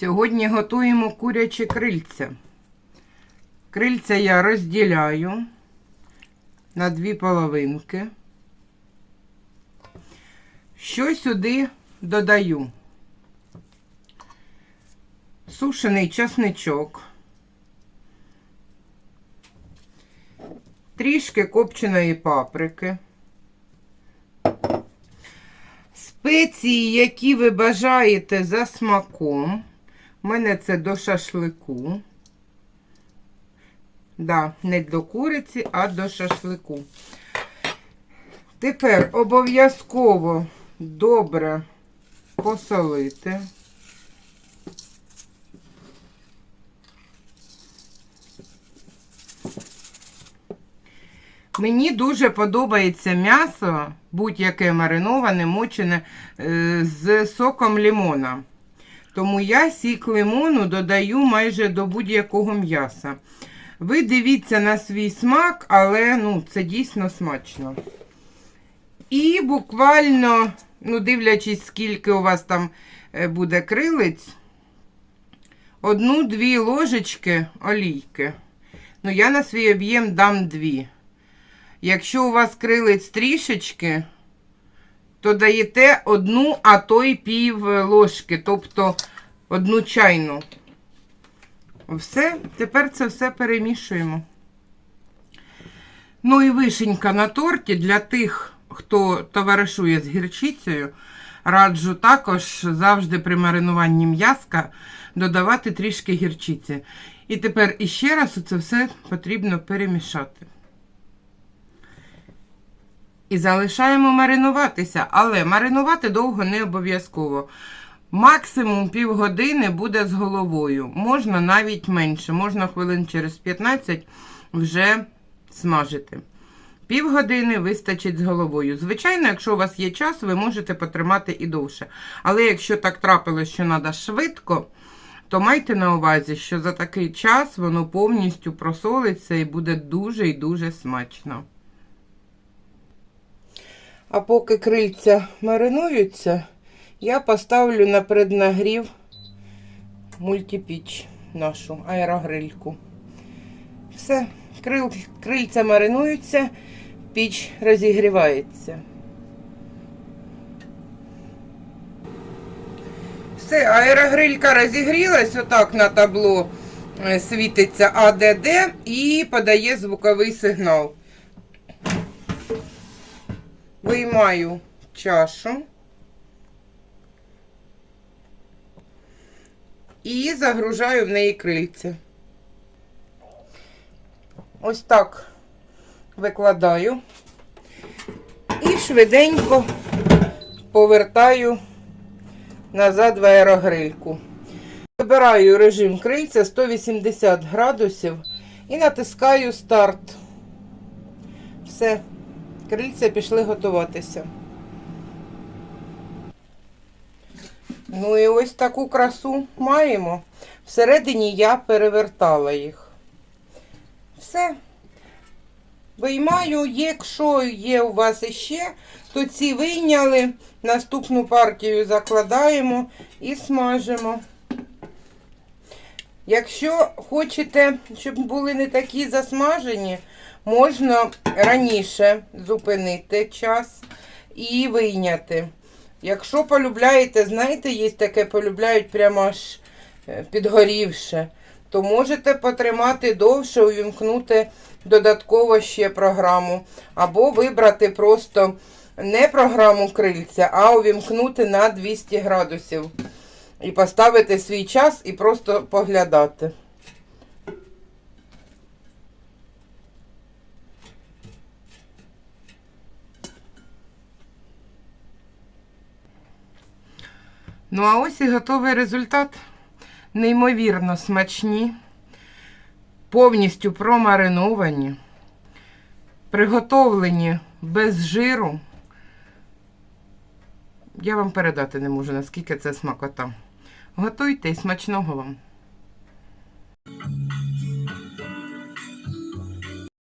Сьогодні готуємо куряче крильця. Крильця я розділяю на дві половинки. Що сюди додаю? Сушений часничок, трішки копченої паприки, спеції, які ви бажаєте за смаком. У мене це до шашлику. Да, не до куриці, а до шашлику. Тепер обов'язково добре посолити. Мені дуже подобається м'ясо, будь-яке мариноване, мочене е, з соком лимона. Тому я сік лимону додаю майже до будь-якого м'яса. Ви дивіться на свій смак, але ну, це дійсно смачно. І буквально, ну, дивлячись, скільки у вас там е, буде крилиць, одну-дві ложечки олійки. Ну, я на свій об'єм дам дві. Якщо у вас крилиць трішечки, то даєте одну, а то й пів ложки, тобто одну чайну. Все, тепер це все перемішуємо. Ну і вишенька на торті для тих, хто товаришує з гірчицею, раджу також завжди при маринуванні м'язка додавати трішки гірчиці. І тепер іще раз це все потрібно перемішати. І залишаємо маринуватися, але маринувати довго не обов'язково. Максимум півгодини буде з головою. Можна навіть менше, можна хвилин через 15 вже смажити. Півгодини вистачить з головою. Звичайно, якщо у вас є час, ви можете потримати і довше. Але якщо так трапилось, що треба швидко, то майте на увазі, що за такий час воно повністю просолиться і буде дуже і дуже смачно. А поки крильця маринуються, я поставлю на преднагрів мультипіч нашу аерогрильку. Все, крил, крильця маринуються, піч розігрівається. Все, аерогрилька розігрілась, отак на табло е, світиться АДД і подає звуковий сигнал. Виймаю чашу і загружаю в неї крильця. Ось так викладаю і швиденько повертаю назад в аерогрильку. Вибираю режим крильця 180 градусів і натискаю старт. Все. Крильця пішли готуватися. Ну і ось таку красу маємо. Всередині я перевертала їх. Все. Виймаю, якщо є у вас іще, то ці вийняли. Наступну партію закладаємо і смажимо. Якщо хочете, щоб були не такі засмажені, можна раніше зупинити час і вийняти. Якщо полюбляєте, знаєте, є таке, полюбляють прямо аж е, підгорівше, то можете потримати довше, увімкнути додатково ще програму. Або вибрати просто не програму крильця, а увімкнути на 200 градусів. І поставити свій час і просто поглядати. Ну, а ось і готовий результат. Неймовірно смачні, повністю промариновані, приготовлені без жиру. Я вам передати не можу, наскільки це смакота. Готуйте і смачного вам!